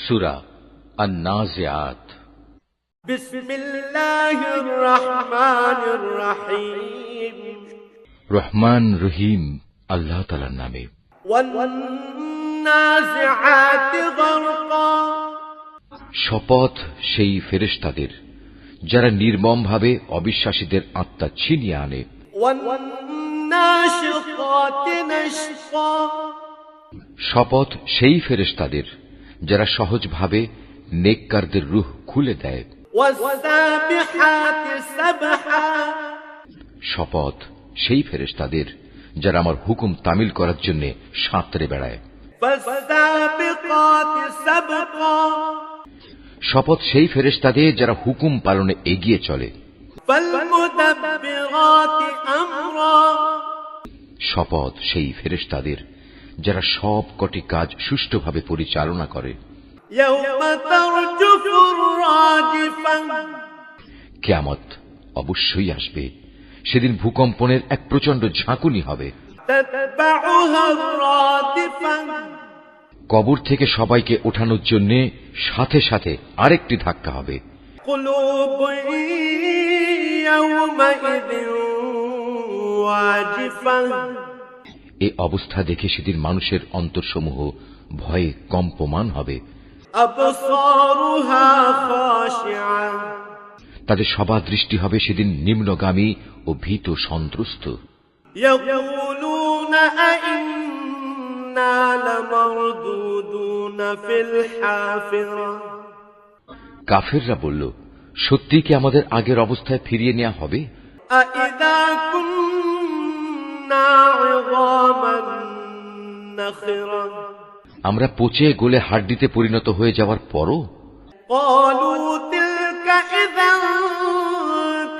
সুরা النازعات بسم الله الرحمن الرحيم রহমান রহিম আল্লাহ তালার নামে والنازعات غرقا শপথ সেই ফেরেশতাদের যারা নির্মমভাবে অবিশ্বাসীদের আত্মা ছিনিয়ে আনে والناشطات نشطا শপথ সেই ফেরেশতাদের যারা সহজভাবে নেককারদের রুহ খুলে দেয়। শপথ সেই ফেরেস্তাদের যারা আমার হুকুম তামিল করার জন্য সাঁতরে বেড়ায়। শপথ সেই ফেরেস্তাদের যারা হুকুম পালনে এগিয়ে চলে। শপথ সেই ফেরেস্তাদের যারা সব কটি কাজ সুষ্ঠুভাবে পরিচালনা করে। কেমত অবশ্যই আসবে। সেদিন ভূকম্পনের এক প্রচণ্ড ঝাঁকুনি হবে। কবর থেকে সবাইকে ওঠানোর জন্য সাথে সাথে আরেকটি ধাক্কা হবে। এ অবস্থা দেখে সেদিন মানুষের অন্তরসমূহ ভয়ে কম্পমান হবে। তাদের সবার দৃষ্টি হবে সেদিন নিম্নগামী ও ভীত সন্ত্রস্ত। কাফেররা বলল সত্যি কি আমাদের আগের অবস্থায় ফিরিয়ে নেওয়া হবে? أئذا كنا عظاما نخرة আমরা পচে গলে হাড্ডিতে পরিণত হয়ে যাওয়ার পরও قالوا تلك إذا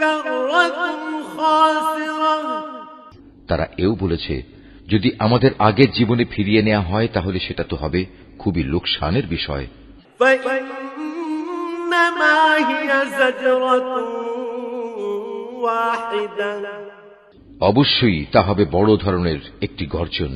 كرة خاسرة তারা এও বলেছে যদি আমাদের আগের জীবনে ফিরিয়ে নেওয়া হয় তাহলে সেটা তো হবে খুবই লোকসানের বিষয় فإنما هي زجرة واحدة অবশ্যই তা হবে বড় ধরনের একটি গর্জন।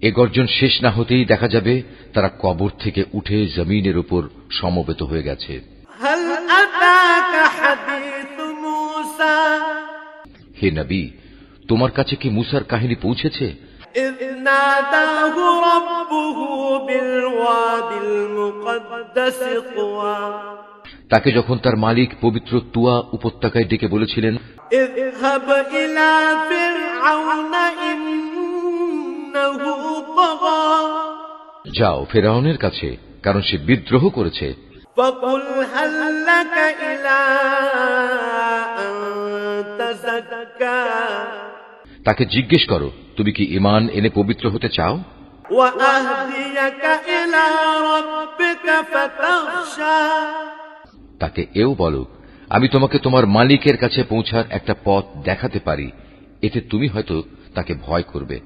এ গর্জন শেষ না হতেই দেখা যাবে তারা কবর থেকে উঠে জমিনের উপর সমবেত হয়ে গেছে। হে নবী তোমার কাছে কি মুসার কাহিনী পৌঁছেছে? ইন্নাদাহু রাব্বুহু বিল ওয়াদিল মুকদ্দাস তাকে যখন তার মালিক পবিত্র তুয়া উপত্যকায় ডেকে বলেছিলেন اذهب إلى فرعون إنه طغى যাও ফেরাউনের কাছে কারণ সে বিদ্রোহ করেছে فقل هل لك إلى أن تزكى তাকে জিজ্ঞেস করো তুমি কি ইমান এনে পবিত্র হতে চাও وأهديك إلى ربك فتخشى তাকে এও বলো আমি তোমাকে তোমার মালিকের কাছে পৌঁছার একটা পথ দেখাতে পারি এতে তুমি হয়তো তাকে ভয় করবে।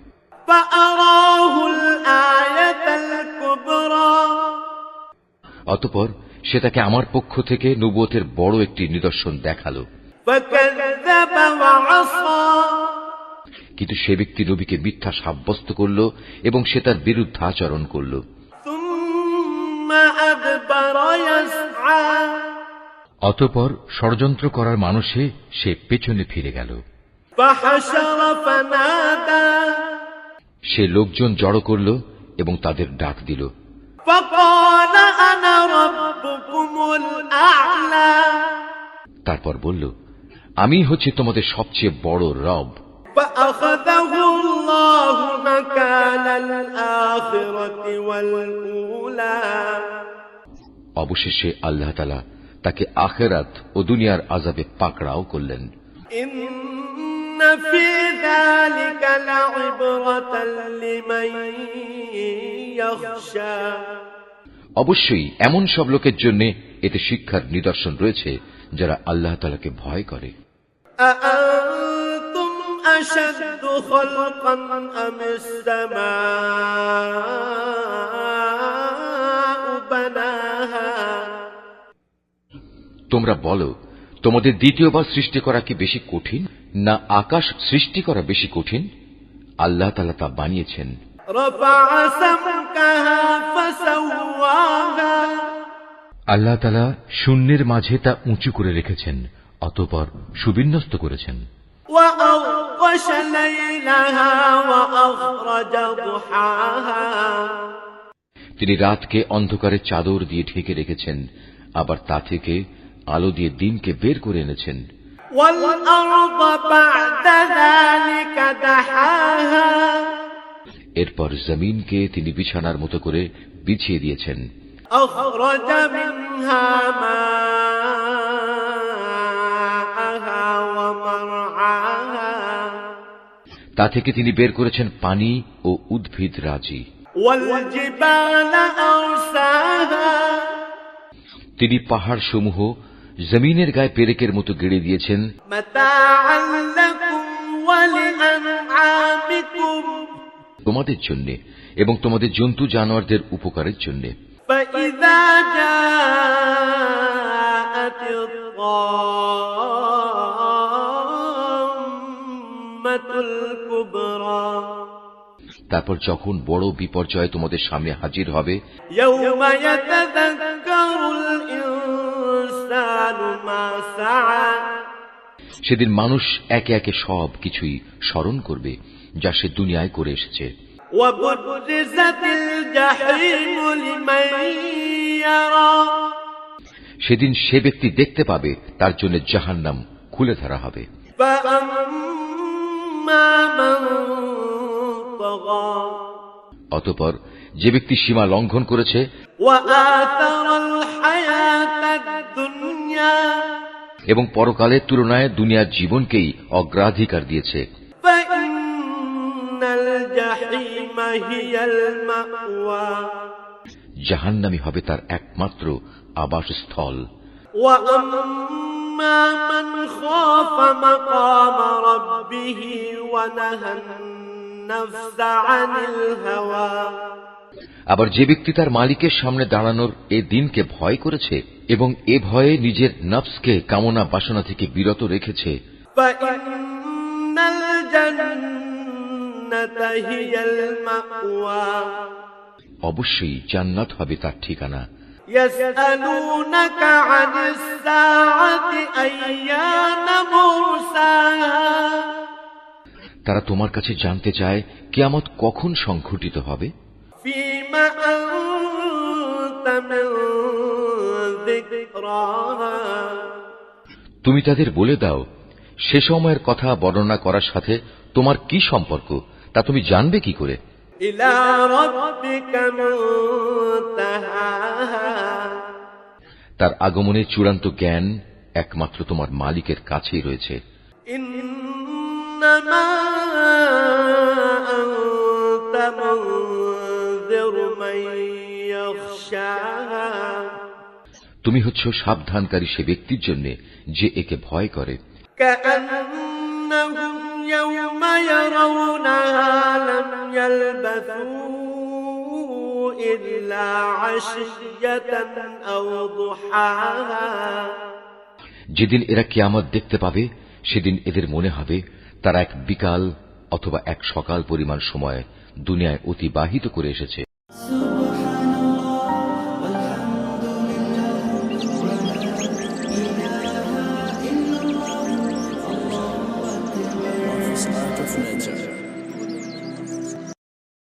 অতপর সে তাকে আমার পক্ষ থেকে নুবতের বড় একটি নিদর্শন দেখাল। কিন্তু সে ব্যক্তি নবীকে মিথ্যা সাব্যস্ত করল এবং সে তার বিরুদ্ধাচরণ করল। অতপর ষড়যন্ত্র করার মানুষে সে পেছনে ফিরে গেল। সে লোকজন জড়ো করল এবং তাদের ডাক দিল। তারপর বলল, আমি হচ্ছে তোমাদের সবচেয়ে বড় রব। অবশেষে আল্লাহ তালা তাকে আখেরাত ও দুনিয়ার আজাবে পাকড়াও করলেন إن في ذلك لعبرة لمن يخشى অবশ্যই এমন সব লোকের জন্য এতে শিক্ষার নিদর্শন রয়েছে যারা আল্লাহ তালাকে ভয় করে أأنتم أشد خلقا أم السماء তোমরা বলো, তোমাদের দ্বিতীয়বার সৃষ্টি করা কি বেশি কঠিন, না আকাশ সৃষ্টি করা বেশি কঠিন? আল্লাহ তালা তা বানিয়েছেন। আল্লাহ তালা শূন্যের মাঝে তা উঁচু করে রেখেছেন, অতপর সুবিন্যস্ত করেছেন। তিনি রাতকে অন্ধকারে চাদর দিয়ে ঢেকে রেখেছেন, আবার তা থেকে আলো দিয়ে দিনকে বের করে এনেছেন। এরপর জমিনকে তিনি বিছানার মতো করে বিছিয়ে দিয়েছেন। তা থেকে তিনি বের করেছেন পানি ও উদ্ভিদ রাজি। তিনি পাহাড় সমূহ জমিনের গায়ে পেরেকের মতো গেড়ে দিয়েছেন। তোমাদের জন্য এবং তোমাদের জন্তু জানোয়ারদের উপকারের জন্য। তারপর যখন বড় বিপর্যয় তোমাদের সামনে হাজির হবে সেদিন মানুষ একে একে সব কিছুই স্মরণ করবে যা সে দুনিয়ায় করে এসেছে। সেদিন সে ব্যক্তি দেখতে পাবে তার জন্য জাহান নাম খুলে ধরা হবে। অতপর যে ব্যক্তি সীমা লঙ্ঘন করেছে এবং পরকালের তুলনায় দুনিয়ার জীবনকেই অগ্রাধিকার দিয়েছে فإن الجحيم هي المأوى জাহান্নামি হবে তার একমাত্র আবাসস্থল وأما من خاف مقام ربه ونهى النفس عن الهوى আবার যে ব্যক্তি তার মালিকের সামনে দাঁড়ানোর এ দিনকে ভয় করেছে এবং এ ভয়ে নিজের নফসকে কামনা বাসনা থেকে বিরত রেখেছে। অবশ্যই জান্নাত হবে তার ঠিকানা। তারা তোমার কাছে জানতে চায় কেমত কখন সংঘটিত হবে? فيما أنت من ذكراها তুমি তাদের বলে দাও সে সময়ের কথা বর্ণনা করার সাথে তোমার কি সম্পর্ক তা তুমি জানবে কি করে إلى ربك منتهاها তার আগমনের চূড়ান্ত জ্ঞান একমাত্র তোমার মালিকের কাছেই রয়েছে إنما أنت তুমি হচ্ছ সাবধানকারী সে ব্যক্তির জন্য যে একে ভয় করে। যেদিন এরা কেয়ামত দেখতে পাবে সেদিন এদের মনে হবে তারা এক বিকাল অথবা এক সকাল পরিমাণ সময় দুনিয়ায় অতিবাহিত করে এসেছে।